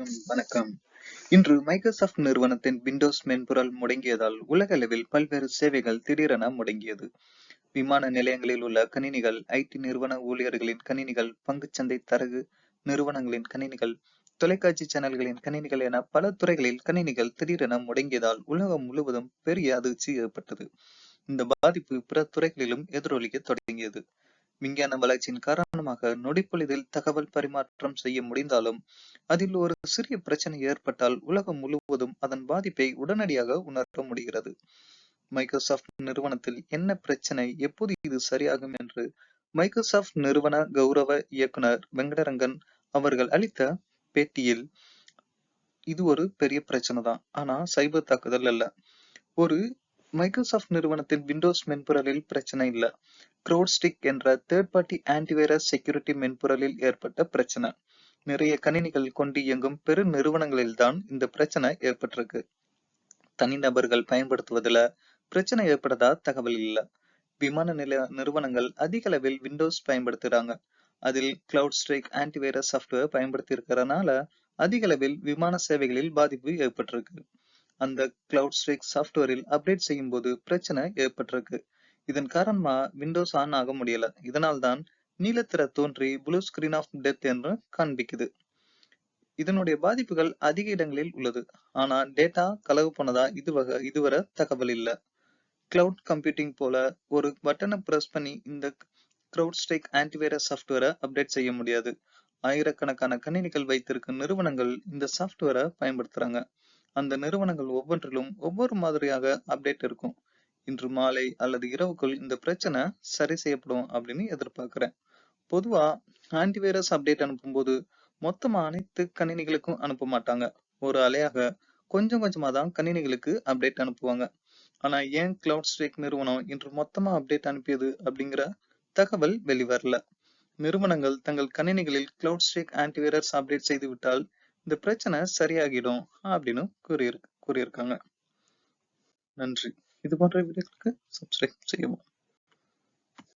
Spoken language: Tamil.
அனைவருக்கும் வணக்கம். இன்று மைக்ரோசாஃப்ட் நிறுவனத்தின் விண்டோஸ் மென்பொருள் முடங்கியதால் உலக அளவில் பல்வேறு சேவைகள் திடீரென முடங்கியது. விமான நிலையங்களில் உள்ள கணினிகள் ஐடி நிறுவன ஊழியர்களின் கணினிகள் பங்குச்சந்தை தரகு நிறுவனங்களின் கணினிகள் தொலைக்காட்சி சேனல்களின் கணினிகள் என பல துறைகளில் கணினிகள் திடீரென முடங்கியதால் உலகம் முழுவதும் பெரிய அதிர்ச்சி ஏற்பட்டது. இந்த பாதிப்பு பிற துறைகளிலும் எதிரொலிக்க தொடங்கியது. விஞ்ஞான வளர்ச்சியின் காரணமாக நொடிப்பொழுதில் தகவல் பரிமாற்றம் செய்ய முடிந்தாலும் அதில் ஒரு சிறிய பிரச்சனை ஏற்பட்டால் உலகம் முழுவதும் அதன் பாதிப்பை உடனடியாக உணர முடிகிறது. மைக்ரோசாஃப்ட் நிறுவனத்தில் என்ன பிரச்சனை? எப்போது இது சரியாகும் என்று? மைக்ரோசாஃப்ட் நிறுவன கௌரவ இயக்குனர் வெங்கடரங்கன் அவர்கள் அளித்த பேட்டியில் இது ஒரு பெரிய பிரச்சனை தான். ஆனா சைபர் தாக்குதல் அல்ல. ஒரு மைக்ரோசாஃப்ட் நிறுவனத்தின் விண்டோஸ் மென்பொருளில் பிரச்சனை இல்ல. க்ரோட்ஸ்டிக் என்ற தேர்ட் பார்ட்டி ஆன்டிவைரஸ் செக்யூரிட்டி மென்பொருளில் ஏற்பட்ட பிரச்சனை. நிறைய கணினிகள் கொண்டு இயங்கும் பெரு நிறுவனங்களில்தான் இந்த பிரச்சனை ஏற்பட்டிருக்கு. தனிநபர்கள் பயன்படுத்துவதில் பிரச்சனை ஏற்படுதா தகவல் இல்லை. விமான நிலைய நிறுவனங்கள் அதிக அளவில் விண்டோஸ் பயன்படுத்துறாங்க. அதில் கிளவுட் ஸ்ட்ரைக் ஆன்டிவைரஸ் சாஃப்ட்வேர் பயன்படுத்தி இருக்கிறதுனால அதிக அளவில் விமான சேவைகளில் பாதிப்பு ஏற்பட்டிருக்கு. அந்த கிளவுட் ஸ்ட்ரைக் சாஃப்ட்வேரில் அப்டேட் செய்யும் போது பிரச்சனை ஏற்பட்டிருக்கு. இதன் காரணமா விண்டோஸ் ஆன் ஆக முடியல. இதனால்தான் நீலத்திற தோன்றி ப்ளூ ஸ்கிரீன் ஆஃப் டெத் என்று காண்பிக்குது. இதனுடைய பாதிப்புகள் அதிக இடங்களில் உள்ளது. ஆனா டேட்டா களவு போனதா இதுவரை இதுவரை தகவல் இல்ல. கிளவுட் கம்ப்யூட்டிங் போல ஒரு பட்டனை பிரஸ் பண்ணி இந்த கிளவுட் ஸ்ட்ரைக் ஆன்டிவைரஸ் சாஃப்ட்வேரை அப்டேட் செய்ய முடியாது. ஆயிரக்கணக்கான கணினிகள் வைத்திருக்கும் நிறுவனங்கள் இந்த சாஃப்ட்வேரை பயன்படுத்துறாங்க. அந்த நிறுவனங்கள் ஒவ்வொன்றிலும் ஒவ்வொரு மாதிரியாக அப்டேட் இருக்கும். இன்று மாலை அல்லது இரவுக்குள் இந்த பிரச்சனை சரி செய்யப்படும் அப்படின்னு எதிர்பார்க்கிறேன். பொதுவா ஆன்டிவைரஸ் அப்டேட் அனுப்பும்போது மொத்தமா அனைத்து கணினிகளுக்கும் அனுப்ப மாட்டாங்க. ஒரு அலையாக கொஞ்சம் கொஞ்சமா தான் கணினிகளுக்கு அப்டேட் அனுப்புவாங்க. ஆனா ஏன் கிளவுட் ஸ்ட்ரைக் நிறுவனம் இன்று மொத்தமா அப்டேட் அனுப்பியது அப்படிங்கிற தகவல் வெளிவரல. நிறுவனங்கள் தங்கள் கணினிகளில் கிளவுட் ஸ்ட்ரைக் ஆன்டிவைரஸ் அப்டேட் செய்து விட்டால் இந்த பிரச்சனை சரியாகிடும் அப்படின்னு கூறியிரு கூறியிருக்காங்க. நன்றி. ഇതുപോലെ വീഡിയോകൾക്ക് സബ്സ്ക്രൈബ് ചെയ്യുക.